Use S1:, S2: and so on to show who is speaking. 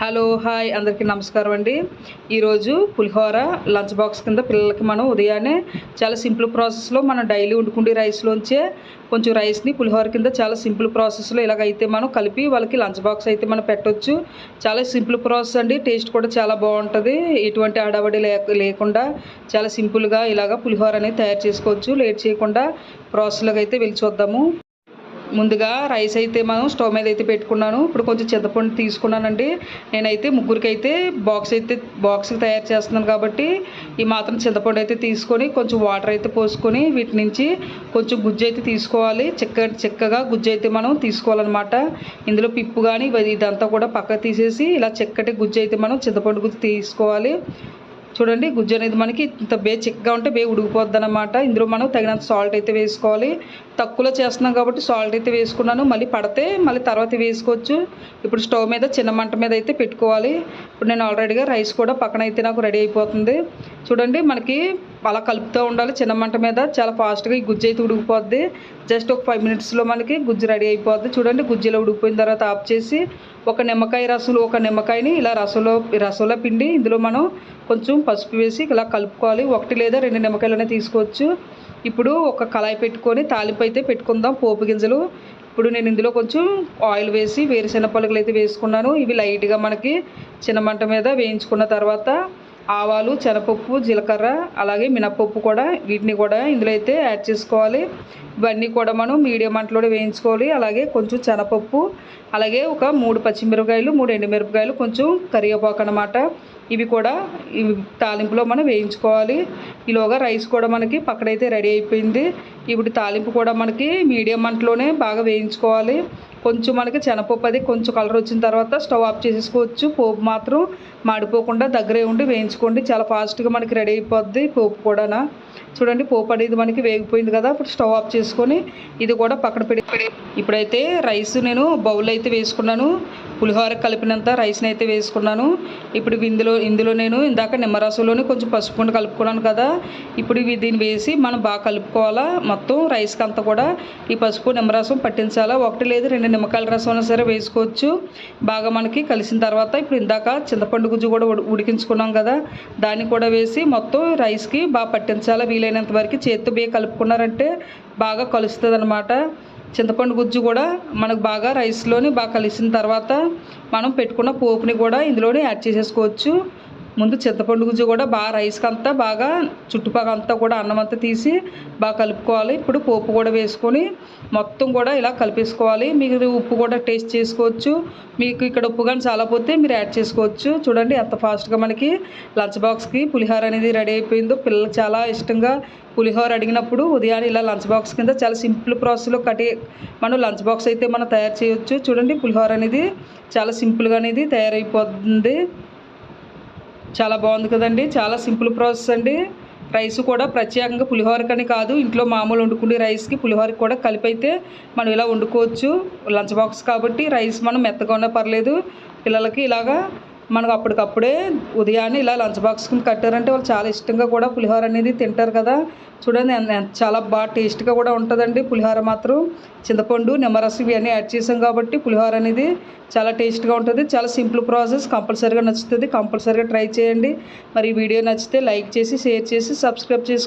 S1: Hello hi. అందరికీ నమస్కారం అండి. ఈరోజు పులిహోర లంచ్ బాక్స్ కింద పిల్లలకి మనం ఉదయాన్నే చాలా సింపుల్ ప్రాసెస్లో మనం డైలీ వండుకుండే రైస్లోంచే కొంచెం రైస్ని పులిహోర కింద చాలా సింపుల్ ప్రాసెస్లో ఇలాగైతే మనం కలిపి వాళ్ళకి లంచ్ బాక్స్ అయితే మనం పెట్టొచ్చు. చాలా సింపుల్ ప్రాసెస్ అండి. టేస్ట్ కూడా చాలా బాగుంటుంది. ఎటువంటి హడావడి లేకుండా చాలా సింపుల్గా ఇలాగ పులిహోర అనేది తయారు చేసుకోవచ్చు. లేట్ చేయకుండా ప్రాసెస్లోకి అయితే వెళ్ళి చూద్దాము. ముందుగా రైస్ అయితే మనం స్టవ్ మీద అయితే పెట్టుకున్నాను. ఇప్పుడు కొంచెం చింతపండు తీసుకున్నానండి. నేనైతే ముగ్గురికి అయితే బాక్స్ అయితే బాక్స్ తయారు చేస్తున్నాను కాబట్టి ఈ మాత్రం చింతపండు అయితే తీసుకొని కొంచెం వాటర్ అయితే పోసుకొని వీటి నుంచి కొంచెం గుజ్జు అయితే తీసుకోవాలి. చిక్క చిక్కగా గుజ్జు అయితే మనం తీసుకోవాలన్నమాట. ఇందులో పిప్పు కానీ ఇదంతా కూడా పక్క తీసేసి ఇలా చిక్కటి గుజ్జు అయితే మనం చింతపండు గుజ్జు తీసుకోవాలి. చూడండి గుజ్జు అనేది మనకి ఇంత బే చిక్కగా ఉంటే బే ఉడికిపోద్ది అనమాట ఇందులో మనం తగినంత సాల్ట్ అయితే వేసుకోవాలి. తక్కువలో చేస్తున్నాం కాబట్టి సాల్ట్ అయితే వేసుకున్నాను. మళ్ళీ పడితే మళ్ళీ తర్వాత వేసుకోవచ్చు. ఇప్పుడు స్టవ్ మీద చిన్న మంట మీద అయితే పెట్టుకోవాలి. ఇప్పుడు నేను ఆల్రెడీగా రైస్ కూడా పక్కన అయితే నాకు రెడీ అయిపోతుంది. చూడండి మనకి అలా కలుపుతూ ఉండాలి. చిన్న మంట మీద చాలా ఫాస్ట్గా ఈ గుజ్జు అయితే ఉడికిపోద్ది. జస్ట్ ఒక ఫైవ్ మినిట్స్లో మనకి గుజ్జు రెడీ అయిపోద్ది. చూడండి గుజ్జులో ఉడికిపోయిన తర్వాత ఆఫ్ చేసి ఒక నిమ్మకాయ రసంలో ఒక నిమ్మకాయని ఇలా రసంలో రసంలో పిండి ఇందులో మనం కొంచెం పసుపు వేసి ఇలా కలుపుకోవాలి. ఒకటి లేదా రెండు నిమ్మకాయలనే తీసుకోవచ్చు. ఇప్పుడు ఒక కళాయి పెట్టుకొని తాలింపు అయితే పెట్టుకుందాం. పోపు గింజలు. ఇప్పుడు నేను ఇందులో కొంచెం ఆయిల్ వేసి వేరుశెనగ పలుకులు అయితే వేసుకున్నాను. ఇవి లైట్గా మనకి చిన్న మంట మీద వేయించుకున్న తర్వాత ఆవాలు శనపప్పు జీలకర్ర అలాగే మినప్పప్పు కూడా వీటిని కూడా ఇందులో అయితే యాడ్ చేసుకోవాలి. ఇవన్నీ కూడా మనం మీడియం మంటలో వేయించుకోవాలి. అలాగే కొంచెం శనపప్పు అలాగే ఒక మూడు పచ్చిమిరపకాయలు మూడు ఎండుమిరపకాయలు కొంచెం కరివేపాకు అనమాట ఇవి కూడా ఇవి తాలింపులో మనం వేయించుకోవాలి. ఈలోగా రైస్ కూడా మనకి పక్కడైతే రెడీ అయిపోయింది. ఇప్పుడు తాలింపు కూడా మనకి మీడియం మంటలోనే బాగా వేయించుకోవాలి. కొంచెం మనకి శనపప్పు అది కొంచెం కలర్ వచ్చిన తర్వాత స్టవ్ ఆఫ్ చేసేసుకోవచ్చు. పోపు మాత్రం మాడిపోకుండా దగ్గరే ఉండి వేయించుకోండి. చాలా ఫాస్ట్గా మనకి రెడీ అయిపోద్ది పోపు కూడా చూడండి పోపు అనేది మనకి వేగిపోయింది కదా. ఇప్పుడు స్టవ్ ఆఫ్ చేసుకొని ఇది కూడా పక్కన పెట్టి ఇప్పుడైతే రైస్ నేను బౌల్ అయితే వేసుకున్నాను. పులిహోర కలిపినంత రైస్ని అయితే వేసుకున్నాను. ఇప్పుడు ఇందులో ఇందులో నేను ఇందాక నిమ్మరసంలోనే కొంచెం పసుపు కలుపుకున్నాను కదా. ఇప్పుడు ఇవి దీన్ని వేసి మనం బాగా కలుపుకోవాలా? మొత్తం రైస్కి అంతా కూడా ఈ పసుపు నిమ్మరసం పట్టించాలా? ఒకటి లేదు రెండు నిమ్మకాయల రసం అయినా సరే వేసుకోవచ్చు. బాగా మనకి కలిసిన తర్వాత ఇప్పుడు ఇందాక చింతపండు గుజ్జు కూడా ఉడికించుకున్నాం కదా. దాన్ని కూడా వేసి మొత్తం రైస్కి బాగా పట్టించాలా? వీలైనంత వరకు చేతితో బియ్య కలుపుకున్నారంటే బాగా కలుస్తుంది అనమాట చింతపండు గుజ్జు కూడా మనకు బాగా రైస్లోని బాగా కలిసిన తర్వాత మనం పెట్టుకున్న పోపుని కూడా ఇందులోనే యాడ్ చేసేసుకోవచ్చు. ముందు చింతపండు గుజ్జు కూడా బాగా రైస్కి అంతా బాగా చుట్టుపక్కల అంతా కూడా అన్నం అంతా తీసి బాగా కలుపుకోవాలి. ఇప్పుడు పోపు కూడా వేసుకొని మొత్తం కూడా ఇలా కలిపేసుకోవాలి. మీరు ఉప్పు కూడా టేస్ట్ చేసుకోవచ్చు. మీకు ఇక్కడ ఉప్పు కానీ చాలా పోతే మీరు యాడ్ చేసుకోవచ్చు. చూడండి ఎంత ఫాస్ట్గా మనకి లంచ్ బాక్స్కి పులిహోర అనేది రెడీ అయిపోయిందో. పిల్లలు చాలా ఇష్టంగా పులిహోర అడిగినప్పుడు ఉదయాన్నే ఇలా లంచ్ బాక్స్ కింద చాలా సింపుల్ ప్రాసెస్లో కటి మనం లంచ్ బాక్స్ అయితే మనం తయారు చేయొచ్చు. చూడండి పులిహోర అనేది చాలా సింపుల్గా అనేది తయారైపోతుంది. చాలా బాగుంది కదండి. చాలా సింపుల్ ప్రాసెస్ అండి. రైస్ కూడా ప్రత్యేకంగా పులిహోరకని కాదు ఇంట్లో మామూలు వండుకునే రైస్కి పులిహోరకి కూడా కలిపైతే మనం ఇలా వండుకోవచ్చు. లంచ్ బాక్స్ కాబట్టి రైస్ మనం మెత్తగా ఉన్నా పర్లేదు. పిల్లలకి ఇలాగా మనకు అప్పటికప్పుడే ఉదయాన్నే ఇలా లంచ్ బాక్స్ కట్టారంటే వాళ్ళు చాలా ఇష్టంగా కూడా పులిహోర అనేది తింటారు కదా. చూడండి చాలా బాగా టేస్ట్గా కూడా ఉంటుందండి పులిహోర మాత్రం. చింతపండు నిమ్మరసం ఇవన్నీ యాడ్ చేసాం కాబట్టి పులిహోర అనేది చాలా టేస్ట్గా ఉంటుంది. చాలా సింపుల్ ప్రాసెస్ కంపల్సరీగా నచ్చుతుంది. కంపల్సరీగా ట్రై చేయండి. మరి ఈ వీడియో నచ్చితే లైక్ చేసి షేర్ చేసి సబ్స్క్రైబ్ చేసుకోండి.